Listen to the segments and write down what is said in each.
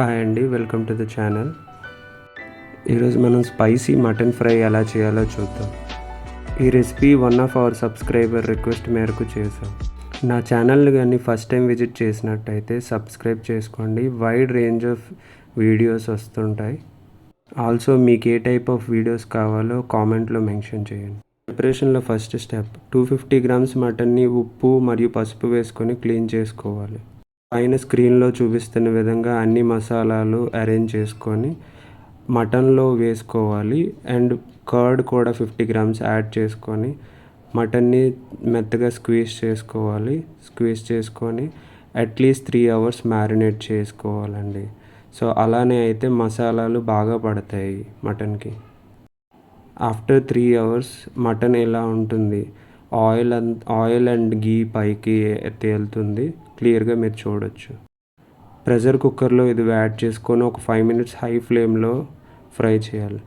Hi అండి welcome to the channel. ఈరోజు మనం స్పైసీ మటన్ ఫ్రై ఎలా చేయాలో చూద్దాం. ఈ recipe one of our subscriber request మేరకు చేసాం నా ఛానల్ కానీ ఫస్ట్ టైం విజిట్ చేసినట్టయితే సబ్స్క్రైబ్ చేసుకోండి. వైడ్ రేంజ్ ఆఫ్ వీడియోస్ వస్తుంటాయి. ఆల్సో మీకు ఏ టైప్ ఆఫ్ వీడియోస్ కావాలో కామెంట్లో మెన్షన్ చేయండి. ప్రిపరేషన్లో first step two fifty grams మటన్ని ఉప్పు మరియు పసుపు వేసుకొని క్లీన్ చేసుకోవాలి. పైన స్క్రీన్లో చూపిస్తున్న విధంగా అన్ని మసాలాలు అరేంజ్ చేసుకొని మటన్లో వేసుకోవాలి. అండ్ కర్డ్ కూడా ఫిఫ్టీ గ్రామ్స్ యాడ్ చేసుకొని మటన్ని మెత్తగా స్క్వీజ్ చేసుకోవాలి. స్క్వీజ్ చేసుకొని at least three hours marinate చేసుకోవాలండి. సో అలానే అయితే మసాలాలు బాగా పడతాయి మటన్కి. ఆఫ్టర్ త్రీ అవర్స్ మటన్ ఎలా ఉంటుంది? Oil an oil and ghee పైకి తేలుతుంది. క్లియర్గా మీరు చూడొచ్చు. ప్రెషర్ కుక్కర్లో ఇది యాడ్ చేసుకొని ఒక ఫైవ్ మినిట్స్ హై ఫ్లేమ్లో ఫ్రై చేయాలి.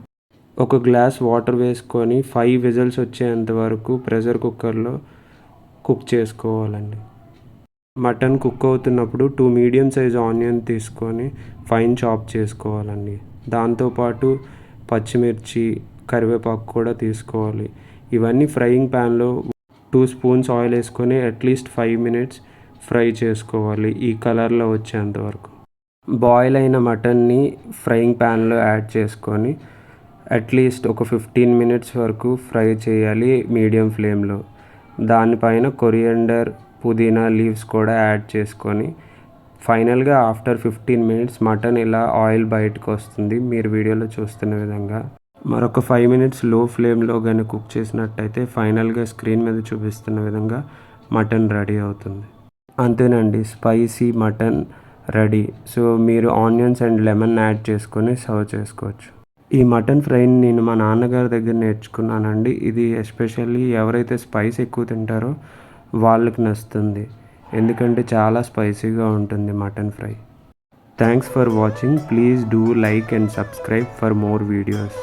ఒక గ్లాస్ వాటర్ వేసుకొని ఫైవ్ విజిల్స్ వచ్చేంత వరకు ప్రెషర్ కుక్కర్లో కుక్ చేసుకోవాలండి. మటన్ కుక్ అవుతున్నప్పుడు టూ మీడియం సైజ్ ఆనియన్ తీసుకొని ఫైన్ చాప్ చేసుకోవాలండి. దాంతోపాటు పచ్చిమిర్చి కరివేపాకు కూడా తీసుకోవాలి. ఇవన్నీ ఫ్రైయింగ్ ప్యాన్లో టూ స్పూన్స్ ఆయిల్ వేసుకొని at least five minutes fry చేసుకోవాలి ఈ కలర్లో వచ్చేంత వరకు. బాయిల్ అయిన మటన్ని ఫ్రైయింగ్ ప్యాన్లో యాడ్ చేసుకొని అట్లీస్ట్ ఒక ఫిఫ్టీన్ మినిట్స్ వరకు ఫ్రై చేయాలి మీడియం ఫ్లేమ్లో దానిపైన కొరియండర్ పుదీనా లీవ్స్ కూడా యాడ్ చేసుకొని ఫైనల్గా ఆఫ్టర్ ఫిఫ్టీన్ మినిట్స్ మటన్ ఇలా ఆయిల్ బయటకు వస్తుంది. మీరు వీడియోలో చూస్తున్న విధంగా మరొక ఫైవ్ మినిట్స్లో ఫ్లేమ్లో కానీ కుక్ చేసినట్టయితే ఫైనల్గా స్క్రీన్ మీద చూపిస్తున్న విధంగా మటన్ రెడీ అవుతుంది. అంతేనండి స్పైసీ మటన్ రెడీ సో మీరు ఆనియన్స్ అండ్ లెమన్ యాడ్ చేసుకొని సర్వ్ చేసుకోవచ్చు. ఈ మటన్ ఫ్రైని నేను మా నాన్నగారి దగ్గర నేర్చుకున్నానండి. ఇది ఎస్పెషల్లీ ఎవరైతే స్పైస్ ఎక్కువ తింటారో వాళ్ళకి నచ్చుతుంది. ఎందుకంటే చాలా స్పైసీగా ఉంటుంది mutton fry thanks for watching please do like and subscribe for more videos